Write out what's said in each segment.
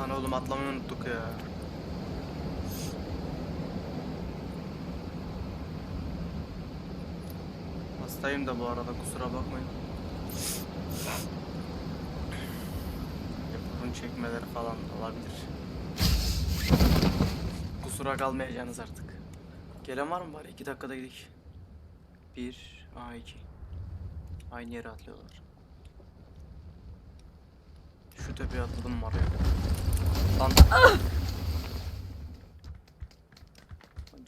Lan oğlum atlamayı unuttuk ya. Hastayım da bu arada kusura bakmayın. Burun çekmeleri falan olabilir. Kusura kalmayacaksınız artık. Gelen var mı bari? 2 dakikada gidelim. 1, A2. Aynı yere atlıyorlar. Şu tepeye atladım mı oraya? Lan.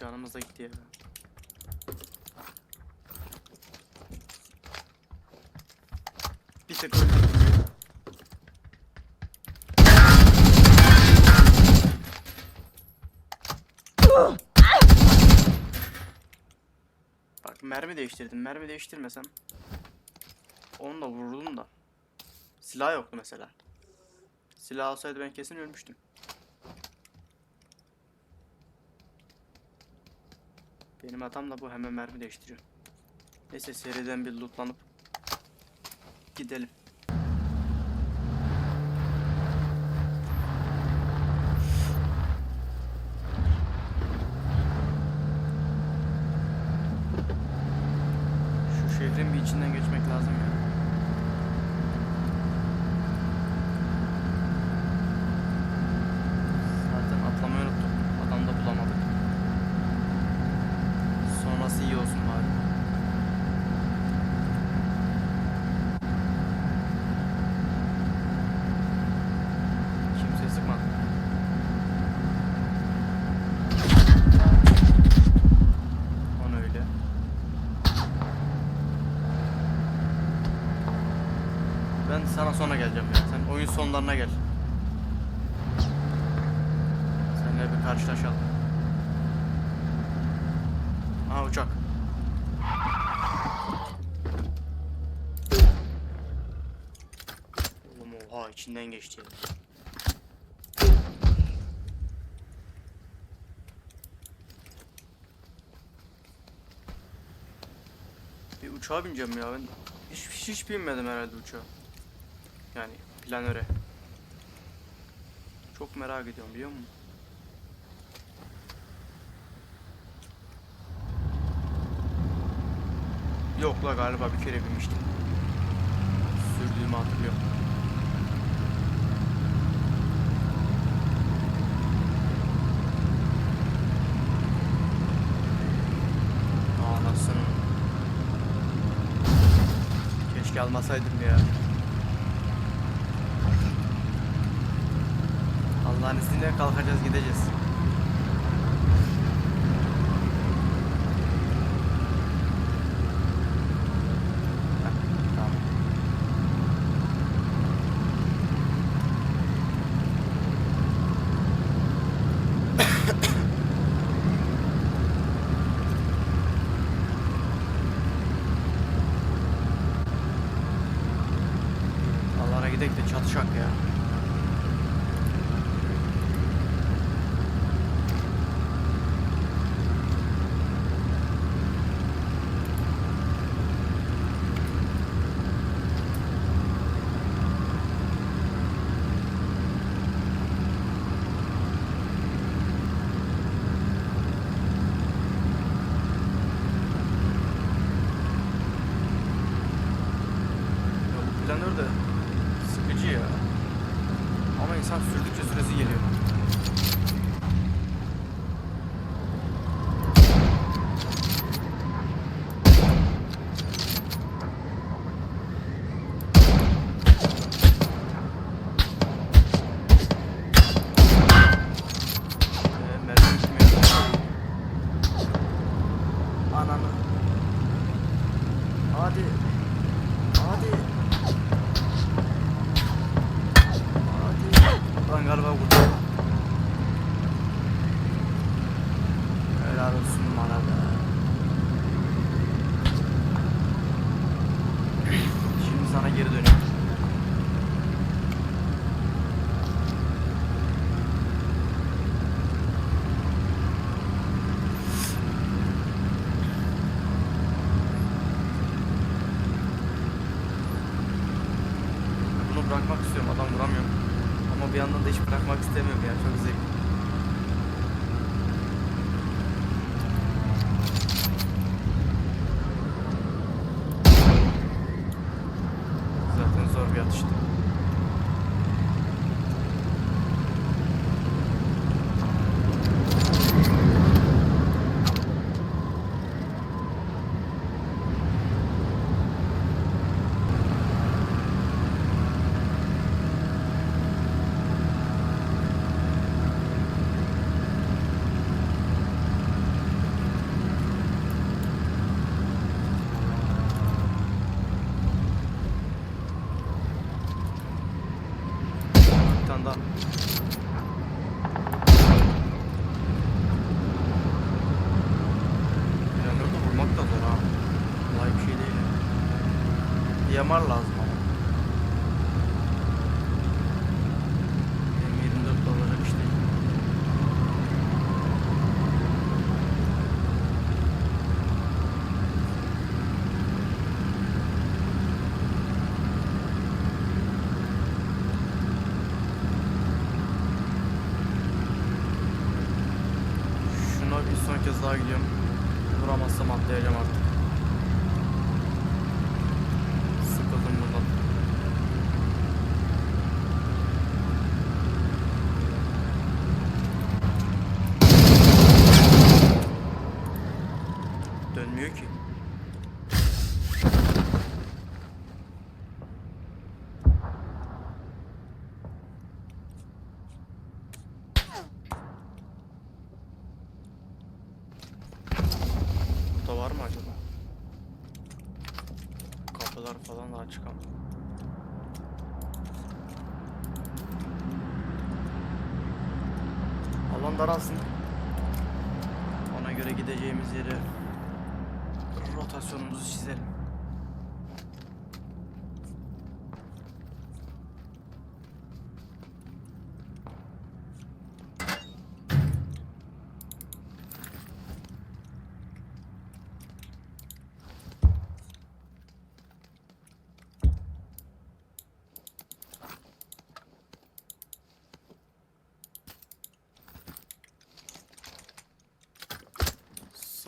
Canımız da gitti ya. Bir tek. Bak mermi değiştirdim. Mermi değiştirmesem onu da vururdum da. Silah yoktu mesela. Silah olsaydı ben kesin ölmüştüm. Benim hatam da bu hemen mermi değiştiriyor. Neyse seriden bir lootlanıp gidelim. Şu şehrin bir içinden geçmek lazım ya. Zaten atlamayı unuttuk. Adam da bulamadık. Sonrası iyi olsun bari. Kimseye sıkma. Onu öyle. Ben sana sonra geleceğim ya. Sen oyun sonlarına gel. Seninle bir karşılaşalım. Aha uçak. Oğlum oha içinden geçti. Bir uçağa bineceğim ya ben. Hiç, hiç, hiç binmedim herhalde uçağa. Yani planöre. Çok merak ediyorum biliyor musun? Yok la galiba bir kere binmiştim. Sürdüğümü hatırlıyorum. Anasını. Keşke almasaydım ya. İzniyle kalkacağız gideceğiz. Yamar lazım ama. Benim 24 dolara işte. Şuna bir son kez daha gidiyorum. Vuramazsam atlayacağım artık. Sıkıldım bundan. Dönmüyor ki. Burada var mı acaba? Kapılar falan da açık ama. Alan daralsın. Ona göre gideceğimiz yeri rotasyonumuzu çizelim.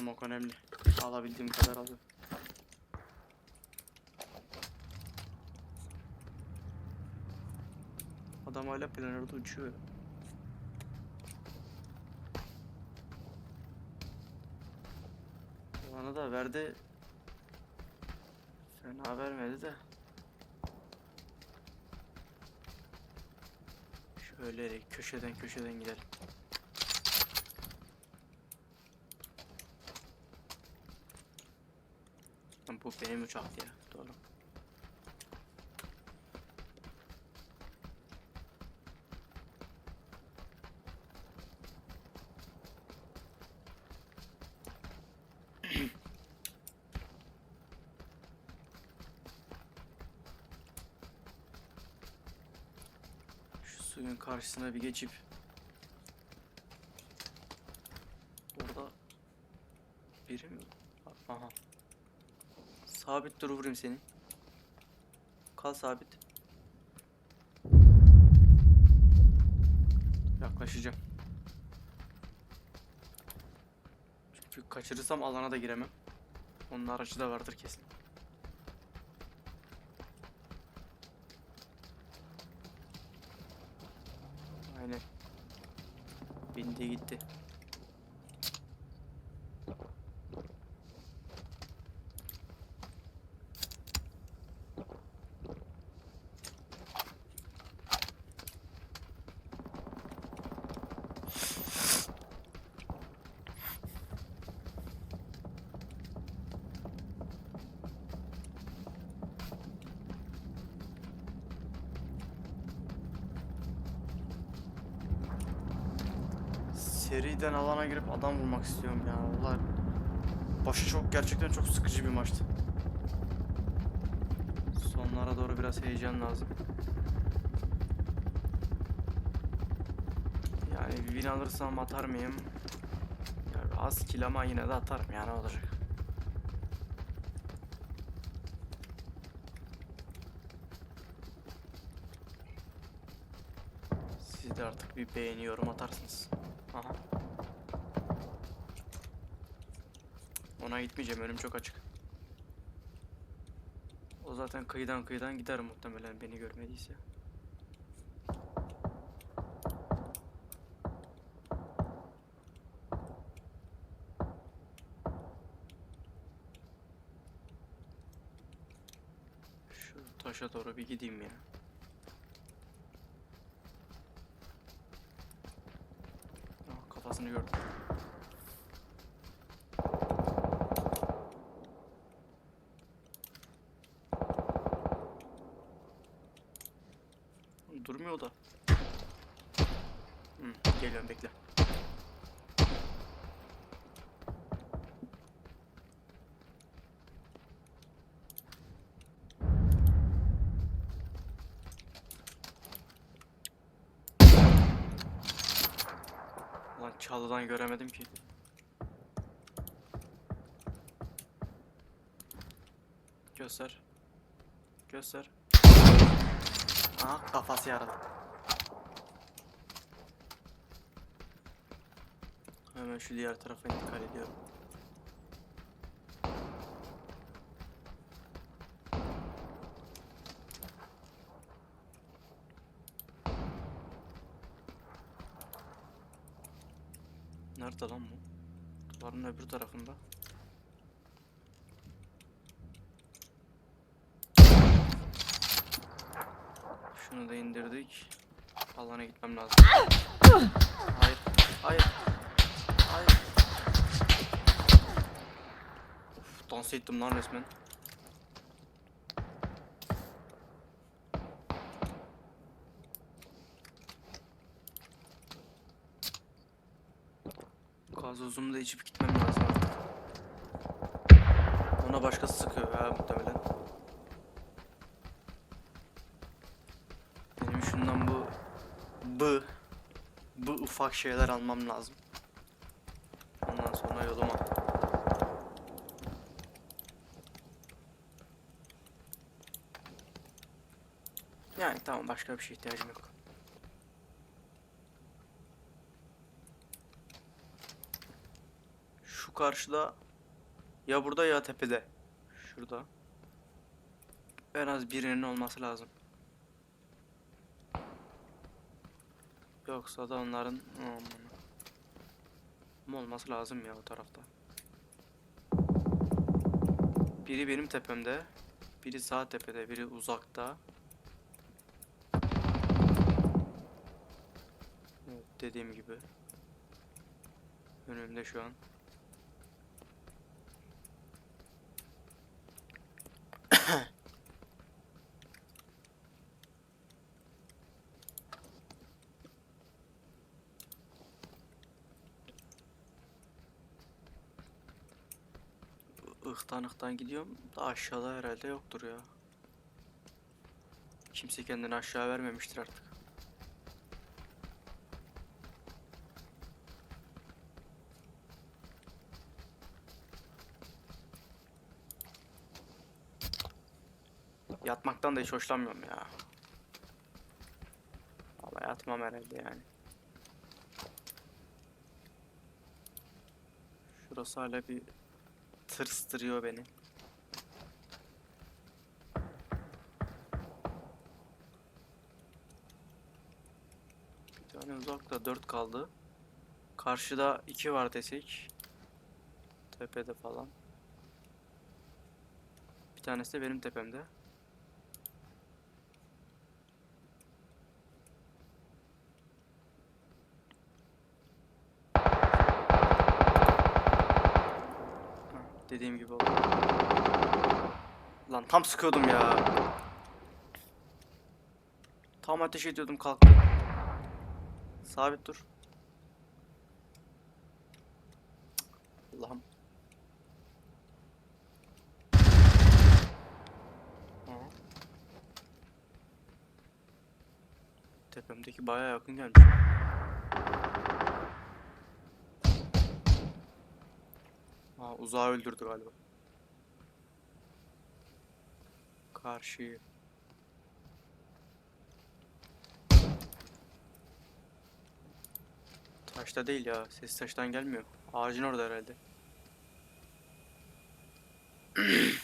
Smoke önemli. Alabildiğim kadar alıyorum. Adam hala planörde uçuyor. Bana da verdi. Fena vermedi de. Şöyle köşeden köşeden gidelim. Bu benim uçaktı ya. Doğru. Şu suyun karşısına bir geçip Orada biri mi? Aha. Sabit dur vurayım seni. Kal sabit. Yaklaşacağım. Çünkü kaçırırsam alana da giremem. Onun aracı da vardır kesin. Aynen. Bindi gitti. Seriden alana girip adam vurmak istiyorum ya. Vallahi başı çok gerçekten çok sıkıcı bir maçtı. Sonlara doğru biraz heyecan lazım. Yani win alırsam atar mıyım? Yani az kill ama yine de atarım ya ne olacak? Siz de artık bir beğeni yorum atarsınız. Aha. Ona gitmeyeceğim önüm çok açık. O zaten kıyıdan kıyıdan gider muhtemelen beni görmediyse. Şu taşa doğru bir gideyim ya. Aa, kafasını gördüm. Durmuyor da. Hı, geliyorum bekle. Çalıdan göremedim ki. Göster. Göster. Aha kafası yaralı. Hemen şu diğer tarafa intikal ediyorum. Şunu da indirdik. Alana gitmem lazım. Hayır. Hayır. Hayır. Of, dans ettim lan resmen. Gazozumu da içip gitmem lazım. Ona başkası sıkıyor ya muhtemelen. Şundan bu bu bu ufak şeyler almam lazım. Ondan sonra yoluma. Yani tamam başka bir şeye ihtiyacım yok. Şu karşıda ya burada ya tepede. Şurada. En az birinin olması lazım. Yoksa da onların aman. Ama olması lazım ya o tarafta. Biri benim tepemde, biri sağ tepede, biri uzakta. Evet, dediğim gibi. Önümde şu an. Ihtan ıhtan gidiyorum da aşağıda herhalde yoktur ya. Kimse kendini aşağı vermemiştir artık. Yatmaktan da hiç hoşlanmıyorum ya. Ama yatmam herhalde yani. Şurası hala bir tırstırıyor beni. Bir tane uzakta 4 kaldı. Karşıda 2 var desek. Tepede falan. Bir tanesi de benim tepemde. Ha, dediğim gibi oldu. Lan tam sıkıyordum ya. Tam ateş ediyordum kalktı. Sabit dur. Allah'ım. Tepemdeki bayağı yakın gelmiş. Uzağı öldürdü galiba. Karşıyı. Taşta değil ya. Ses taştan gelmiyor. Ağacın orada herhalde.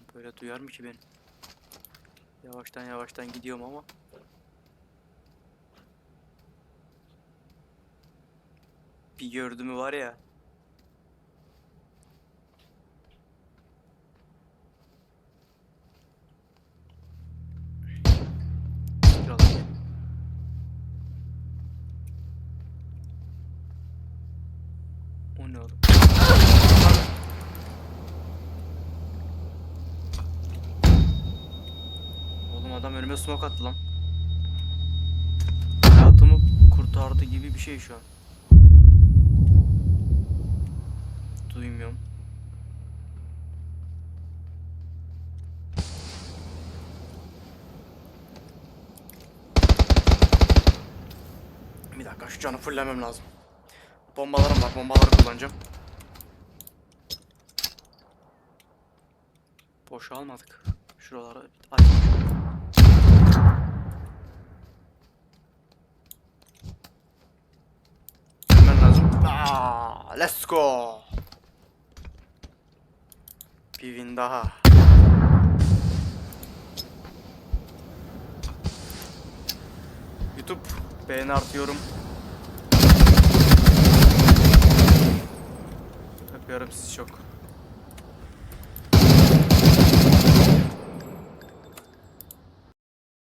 Ulan böyle duyar mı ki beni? Yavaştan yavaştan gidiyorum ama. Bir gördü var ya. Adam önüme smoke attı lan. Hayatımı kurtardı gibi bir şey şu an. Duymuyorum. Bir dakika şu canı fullemem lazım. Bombalarım var, bombaları kullanacağım. Boşa almadık. Şuraları aç. Hemen lazım. Aa, let's go. Bir win daha. YouTube beğeni artıyorum. Öpüyorum sizi çok.